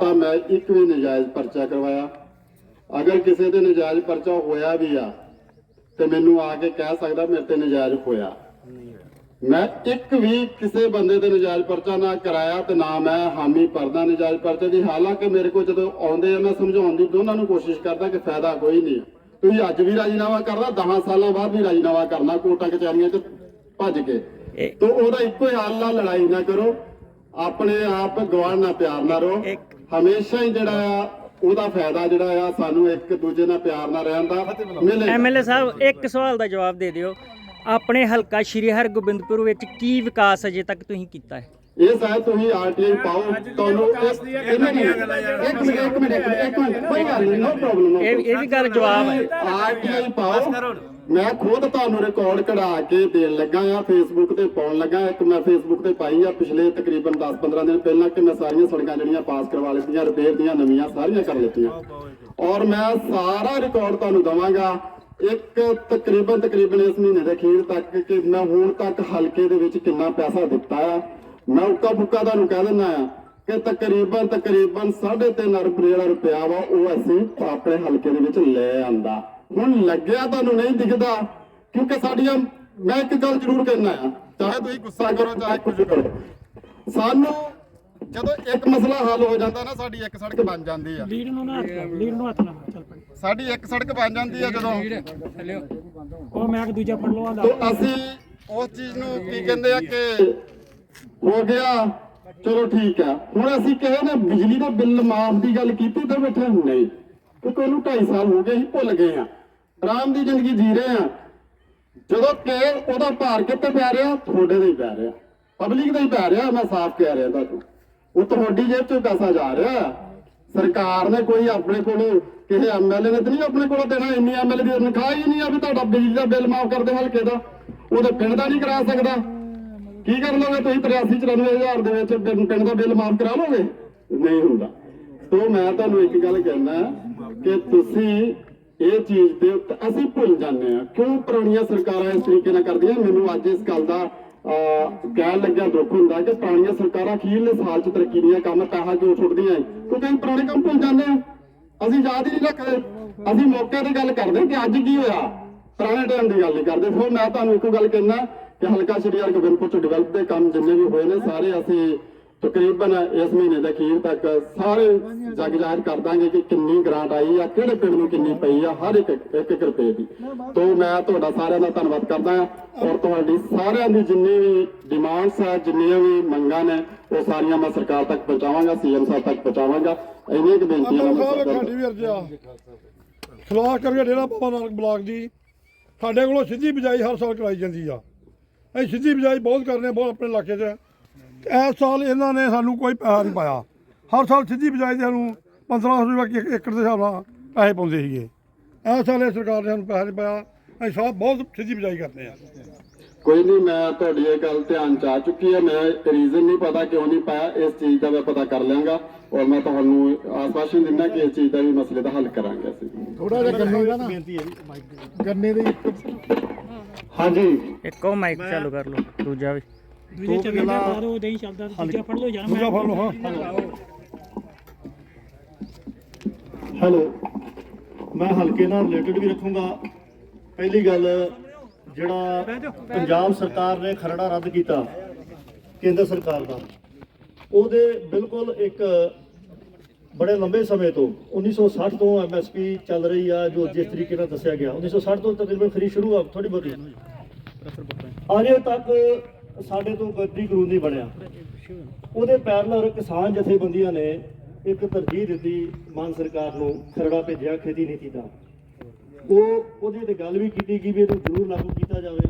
ਤਾਂ ਮੈਂ ਇੱਕ ਵੀ ਨਜਾਇਜ਼ ਪਰਚਾ ਕਰਵਾਇਆ। ਅਗਰ ਕਿਸੇ ਤੇ ਨਜਾਇਜ਼ ਪਰਚਾ ਹੋਇਆ ਵੀ ਆ ਤੇ ਮੈਨੂੰ ਆ ਕੇ ਕਹਿ ਸਕਦਾ ਮੇਰੇ ਤੇ ਨਜਾਇਜ਼ ਹੋਇਆ। ਮੈਂ ਇੱਕ ਵੀ ਕਿਸੇ ਬੰਦੇ ਤੇ ਨਜਾਇਜ਼ ਪਰਚਾ ਨਾ ਕਰਾਇਆ ਤੇ ਨਾ ਮੈਂ ਹਾਮੀ ਭਰਦਾ ਨਜਾਇਜ਼ ਪਰਚੇ ਦੀ। ਹਾਲਾਂਕਿ ਮੇਰੇ ਕੋਲ ਜਦੋਂ ਆਉਂਦੇ ਆ ਮੈਂ ਸਮਝਾਉਣ ਦੀ ਦੋਨਾਂ ਨੂੰ ਕੋਸ਼ਿਸ਼ ਕਰਦਾ ਕਿ ਫਾਇਦਾ ਕੋਈ ਨਹੀਂ ਤੁਸੀਂ ਅੱਜ ਵੀ ਰਾਜੀਨਾਮਾ ਕਰਨਾ 10 ਸਾਲਾਂ ਬਾਅਦ ਵੀ ਰਾਜੀਨਾਮਾ ਕਰਨਾ ਕੋਟਾਂ ਕਚਹਿਰੀਆਂ 'ਚ ਭੱਜ ਕੇ। ਤੋ ਉਹਦਾ ਇੱਕੋ ਹੀ ਹੱਲ ਆ ਲੜਾਈ ਨਾ ਕਰੋ। ਆਪਣੇ ਆਪ ਨਾਲ ਪਿਆਰ ਰਹੋ। ਇੱਕ- ਹਮੇਸ਼ਾ ਹੀ ਜਿਹੜਾ ਆ, ਉਹਦਾ ਫਾਇਦਾ ਜਿਹੜਾ ਆ, ਸਾਨੂੰ ਇੱਕ ਦੂਜੇ ਨਾਲ ਪਿਆਰ ਨਾਲ ਰਹਿਣ ਦਾ ਮਿਲੇ। ਐਮਐਲਏ ਸਾਹਿਬ, ਇੱਕ ਸਵਾਲ ਦਾ ਜਵਾਬ ਦੇ ਦਿਓ। ਆਪਣੇ ਹਲਕਾ ਸ਼੍ਰੀ ਹਰਗੋਬਿੰਦਪੁਰ ਵਿੱਚ ਕੀ ਵਿਕਾਸ ਅਜੇ ਤੱਕ ਤੁਸੀਂ ਕੀਤਾ ਹੈ? ਇਹ ਸਾਹਿਬ ਤੁਸੀਂ ਆਰਟੀਆਈ ਪਾਓ ਤੁਹਾਨੂੰ ਇੱਕ ਮਿੰਟ ਇੱਕ ਮਿੰਟ ਇੱਕ ਮਿੰਟ ਇੱਕ ਮਿੰਟ ਇੱਕ ਮਿੰਟ। ਕੋਈ ਗੱਲ ਨਹੀਂ ਨੋ ਪ੍ਰੋਬਲਮ ਇਹ ਇਹ ਵੀ ਗੱਲ ਜਵਾਬ ਹੈ। ਆਰਟੀਆਈ ਪਾਓ। ਮੈਂ ਖੁਦ ਤੁਹਾਨੂੰ ਰਿਕਾਰਡ ਕਢਾ ਕੇ ਦੇਣ ਲੱਗਾ ਆ ਫੇਸਬੁੱਕ ਤੇ ਪਾਉਣ ਲੱਗਾ ਇੱਕ ਮੈਂ ਫੇਸਬੁੱਕ ਤੇ ਪਾਈ ਆ ਪਿਛਲੇ ਤਕਰੀਬਨ 10-15 ਦਿਨ ਪਹਿਲਾਂ ਕਿ ਮੈਂ ਸਾਰੀਆਂ ਸੜਕਾਂ ਜਿਹੜੀਆਂ ਪਾਸ ਕਰਵਾ ਲਿੱਤੀਆਂ ਰਿਪੇਅਰ ਦੀਆਂ ਨਵੀਆਂ ਸਾਰੀਆਂ ਕਰ ਲਿੱਤੀਆਂ। ਔਰ ਮੈਂ ਸਾਰਾ ਰਿਕਾਰਡ ਤੁਹਾਨੂੰ ਦਵਾਂਗਾ। ਇੱਕ ਤਕਰੀਬਨ ਤਕਰੀਬਨ ਇਸ ਮਹੀਨੇ ਦੇ ਅਖੀਰ ਤੱਕ ਕਿ ਮੈਂ ਹੁਣ ਤੱਕ ਹਲਕੇ ਦੇ ਵਿੱਚ ਕਿੰਨਾ ਪੈਸਾ ਦਿੱਤਾ ਆ। ਮੈਂ ਉੱਕਾ ਬੁੱਕਾ ਤੁਹਾਨੂੰ ਕਹਿ ਦਿੰਦਾ ਆ ਕਿ ਤਕਰੀਬਨ ਤਕਰੀਬਨ 3.5 ਰੁਪਏ ਜਿਹੜਾ ਰੁਪਿਆ ਵਾ ਉਹ ਅਸੀਂ ਆਪਣੇ ਹਲਕੇ ਦੇ ਵਿੱਚ ਲੈ ਆਂਦਾ। ਹੁਣ ਲੱਗਿਆ ਤੁਹਾਨੂੰ ਨਹੀਂ ਦਿਖਦਾ ਕਿਉਂਕਿ ਸਾਡੀਆਂ ਮੈਂ ਇੱਕ ਗੱਲ ਜ਼ਰੂਰ ਕਹਿਣਾ ਆ ਚਾਹੇ ਤੁਸੀਂ ਗੁੱਸਾ ਕਰੋ ਚਾਹੇ ਕੁਝ ਕਰੋ। ਸਾਨੂੰ ਜਦੋਂ ਇੱਕ ਮਸਲਾ ਹੱਲ ਹੋ ਜਾਂਦਾ ਨਾ ਸਾਡੀ ਇੱਕ ਸੜਕ ਬਣ ਜਾਂਦੀ ਆ। ਲੀਡ ਨੂੰ ਨਾ ਹੱਥ ਲਾ ਲੀਡ ਨੂੰ ਹੱਥ ਲਾ ਚੱਲ ਸਾਡੀ ਇੱਕ ਸੜਕ ਬਣ ਜਾਂਦੀ ਆ ਜਦੋਂ। ਉਹ ਮੈਂ ਕਿ ਦੂਜਾ ਪੜ ਲਵਾਂ ਦਾ ਤੋ ਅਸੀਂ ਉਸ ਚੀਜ਼ ਨੂੰ ਕੀ ਕਹਿੰਦੇ ਆ ਕਿ ਹੋ ਗਿਆ। ਚਲੋ ਠੀਕ ਆ ਹੁਣ ਅਸੀਂ ਕਹੇ ਨਾ, ਬਿਜਲੀ ਦਾ ਬਿੱਲ ਮਾਫ ਦੀ ਗੱਲ ਕੀਤੀ ਤਾਂ ਬੈਠੇ ਨਹੀਂ ਕਿਉਂਕਿ ਉਹਨੂੰ 2.5 ਸਾਲ ਹੋ ਗਏ ਅਸੀਂ ਭੁੱਲ ਗਏ ਆ ਆਰਾਮ ਦੀ ਜ਼ਿੰਦਗੀ ਜੀ ਰਹੇ ਆ ਜਦੋਂ ਕਿ ਉਹਦਾ ਭਾਰ ਕਿੱਥੇ ਪੈ ਰਿਹਾ? ਤੁਹਾਡੇ ਦੇ ਹੀ ਪੈ ਰਿਹਾ। ਪਬਲਿਕ ਦਾ ਹੀ ਪੈ ਰਿਹਾ, ਮੈਂ ਸਾਫ਼ ਕਹਿ ਰਿਹਾ ਤੁਹਾਨੂੰ। ਉਹ ਤੁਹਾਡੀ ਜੇਬ ਚੋਂ ਪੈਸਾ ਜਾ ਰਿਹਾ। ਸਰਕਾਰ ਨੇ ਕੋਈ ਆਪਣੇ ਕੋਲੋਂ, ਕਿਸੇ ਐਮਐਲਏ ਨੇ ਤਾਂ ਨਹੀਂ ਆਪਣੇ ਕੋਲੋਂ ਦੇਣਾ? ਇੰਨੀ ਐਮਐਲਏ ਦੀ ਤਨਖਾਹ ਹੀ ਨਹੀਂ ਆ ਵੀ ਤੁਹਾਡਾ ਬਿਜਲੀ ਦਾ ਬਿੱਲ ਮਾਫ ਕਰਦੇ ਹਲਕੇ ਦਾ। ਉਹਦੇ ਪਿੰਡ ਦਾ ਨਹੀਂ ਕਰਾ ਸਕਦਾ। ਕੀ ਕਰ ਲਓਗੇ ਤੁਸੀਂ 83 94000 ਦੇ ਵਿੱਚ ਪਿੰਡ ਦਾ ਬਿੱਲ ਮਾਫ ਕਰਾ ਲੋਗੇ? ਨਹੀਂ ਹੁੰਦਾ। ਸੋ ਮੈਂ ਤੁਹਾਨੂੰ ਇੱਕ ਗੱਲ ਕਹਿਣਾ ਕਿ ਤੁਸੀਂ ਇਹ ਚੀਜ਼ ਦੇ ਉੱਤੇ ਅਸੀਂ ਭੁੱਲ ਜਾਂਦੇ ਆ ਕਿਉਂ ਪੁਰਾਣੀਆਂ ਸਰਕਾਰਾਂ ਇਸ ਤਰੀਕੇ ਨਾਲ ਕਰਦੀਆਂ? ਮੈਨੂੰ ਅੱਜ ਇਸ ਗੱਲ ਦਾ ਕਹਿਣ ਲੱਗਿਆ ਦੁੱਖ ਹੁੰਦਾ ਕਿ ਪੁਰਾਣੀਆਂ ਸਰਕਾਰਾਂ ਅਖੀਰਲੇ ਸਾਲ 'ਚ ਤਰੱਕੀ ਦੀਆਂ ਕੰਮ ਪੈਸਾ ਕਿਉਂ ਛੁੱਟਦੀਆਂ ਕਿਉਂਕਿ ਅਸੀਂ ਪੁਰਾਣੇ ਕੰਮ ਭੁੱਲ ਜਾਂਦੇ ਆ? ਅਸੀਂ ਯਾਦ ਹੀ ਨਹੀਂ ਰੱਖਦੇ। ਅਸੀਂ ਮੌਕੇ ਦੀ ਗੱਲ ਕਰਦੇ ਕਿ ਅੱਜ ਕੀ ਹੋਇਆ? ਪੁਰਾਣੇ ਟਾਈਮ ਦੀ ਗੱਲ ਨਹੀਂ ਕਰਦੇ। ਸੋ ਮੈਂ ਤੁਹਾਨੂੰ ਇੱਕੋ ਗੱਲ ਕਹਿਣਾ ਕਿ ਹਲਕਾ ਸ਼੍ਰੀ ਹਰਗੋਬਿੰਦਪੁਰ ਚ ਡਿਵੈਲਪ ਦੇ ਕੰਮ ਜਿੰਨੇ ਵੀ ਹੋਏ ਨੇ ਸਾਰੇ ਅਸੀਂ ਤਕਰੀਬਨ ਇਸ ਮਹੀਨੇ ਦੇ ਅਖੀਰ ਤੱਕ ਸਾਰੇ ਜਗ ਜ਼ਾਹਿਰ ਕਰ ਦਾਂਗੇ ਕਿ ਕਿੰਨੀ ਗ੍ਰਾਂਟ ਆਈ ਆ ਕਿਹੜੇ ਪਿੰਡ ਨੂੰ ਕਿੰਨੀ ਪਈ ਆ ਹਰ ਇੱਕ ਇੱਕ ਇੱਕ ਰੁਪਏ ਦੀ। ਤੋਂ ਮੈਂ ਤੁਹਾਡਾ ਸਾਰਿਆਂ ਦਾ ਧੰਨਵਾਦ ਕਰਦਾ ਹਾਂ ਔਰ ਤੁਹਾਡੀ ਸਾਰਿਆਂ ਦੀ ਜਿੰਨੀ ਵੀ ਡਿਮਾਂਡਸ ਆ ਜਿੰਨੀਆਂ ਵੀ ਮੰਗਾਂ ਨੇ ਉਹ ਸਾਰੀਆਂ ਮੈਂ ਸਰਕਾਰ ਤੱਕ ਪਹੁੰਚਾਵਾਂਗਾ ਸੀਐਮ ਸਾਹਿਬ ਤੱਕ ਪਹੁੰਚਾਵਾਂਗਾ। ਇੰਨੀਆਂ ਕੁ ਬੇਨਤੀਆਂ ਮੈਂ ਸਲਾਹ ਕਰਕੇ ਡੇਰਾ ਬਾਬਾ ਨਾਨਕ ਬਲਾਕ ਦੀ। ਸਾਡੇ ਕੋਲੋਂ ਸਿੱਧੀ ਬਿਜਾਈ ਹਰ ਸਾਲ ਕਰਾਈ ਜਾਂਦੀ ਆ। ਅਸੀਂ ਸਿੱਧੀ ਬਿਜਾਈ ਬਹੁਤ ਕਰਨੇ ਆ, ਬਹੁਤ ਆਪਣੇ ਇਲਾਕੇ 'ਚ। ਇਸ ਸਾਲ ਇਹਨਾਂ ਨੇ ਸਾਨੂੰ ਕੋਈ ਪੈਸਾ ਨਹੀਂ ਪਾਇਆ। ਹਰ ਸਾਲ ਸਿੱਧੀ ਬਿਜਾਈ ਦੇ ਸਾਨੂੰ 1500 ਰੁਪਏ ਇੱਕ ਏਕੜ ਦੇ ਹਿਸਾਬ ਨਾਲ ਪੈਸੇ ਪਾਉਂਦੇ ਸੀਗੇ। ਇਸ ਸਾਲ ਇਹ ਸਰਕਾਰ ਨੇ ਸਾਨੂੰ ਪੈਸਾ ਨਹੀਂ ਪਾਇਆ। ਅਸੀਂ ਸਭ ਬਹੁਤ ਸਿੱਧੀ ਬਿਜਾਈ ਕਰਦੇ ਆ ਕੋਈ ਨਹੀਂ ਮੈਂ ਤੁਹਾਡੀ ਇਹ ਗੱਲ ਧਿਆਨ ਚ ਆ ਚੁੱਕੀ ਹੈ। ਮੈਂ ਰੀਜ਼ਨ ਨਹੀਂ ਪਤਾ ਕਿਉਂ ਨਹੀਂ ਪਾਇਆ। ਇਸ ਚੀਜ਼ ਦਾ ਮੈਂ ਪਤਾ ਕਰ ਲਿਆਂਗਾ। ਔਰ ਮੈਂ ਤੁਹਾਨੂੰ ਆਸਵਾਸ਼ਨ ਦਿੰਦਾ ਕਿ ਇਸ ਚੀਜ਼ ਦਾ ਵੀ ਮਸਲੇ ਦਾ ਹੱਲ ਕਰਾਂਗੇ ਅਸੀਂ। ਥੋੜਾ ਜਿਹਾ ਗੰਨੇ ਦਾ ਨਾ ਗੰਨੇ ਦੇ ਹਾਂਜੀ। ਇੱਕੋ ਮਾਈਕ ਚਾਲੂ ਕਰ ਲਓ ਦੂਜਾ ਵੀ। ਦੂਜੇ ਚੱਲਣ ਦਾ ਬਾਅਦ ਉਹ ਨਹੀਂ ਚੱਲਦਾ ਦੂਜਾ ਪੜ ਲਓ ਯਾਰ ਦੂਜਾ ਫੜ ਲਓ ਹਾਂ। ਹੈਲੋ। ਮੈਂ ਹਲਕੇ ਨਾਲ ਰਿਲੇਟਡ ਵੀ ਰੱਖੂੰਗਾ। ਪਹਿਲੀ ਗੱਲ ਜਿਹੜਾ ਪੰਜਾਬ ਸਰਕਾਰ ਨੇ ਖਰੜਾ ਰੱਦ ਕੀਤਾ ਕੇਂਦਰ ਸਰਕਾਰ ਦਾ ਉਹਦੇ ਬਿਲਕੁਲ ਇੱਕ ਬੜੇ ਲੰਬੇ ਸਮੇਂ ਤੋਂ 1960 ਤੋਂ ਐਮਐਸਪੀ ਚੱਲ ਰਹੀ ਆ, ਜੋ ਜਿਸ ਤਰੀਕੇ ਨਾਲ ਦੱਸਿਆ ਗਿਆ। 1960 ਤੋਂ ਤਕਰੀਬਨ ਫਰੀ ਸ਼ੁਰੂ ਆ ਥੋੜੀ ਬਹੁਤੀ। ਅਜੇ ਤੱਕ ਸਾਡੇ ਤੋਂ ਗੱਡੀ ਕਾਨੂੰਨ ਨਹੀਂ ਬਣਿਆ। ਉਹਦੇ ਪੈਰਲਰ ਕਿਸਾਨ ਜਥੇਬੰਦੀਆਂ ਨੇ ਇੱਕ ਤਰਜੀਹ ਦਿੱਤੀ, ਮਾਨ ਸਰਕਾਰ ਨੂੰ ਖਰੜਾ ਭੇਜਿਆ ਖੇਤੀ ਨੀਤੀ ਦਾ। ਉਹ, ਉਹਦੇ ਤੇ ਗੱਲ ਵੀ ਕੀਤੀ ਕਿ ਵੀ ਇਹਨੂੰ ਜ਼ਰੂਰ ਲਾਗੂ ਕੀਤਾ ਜਾਵੇ।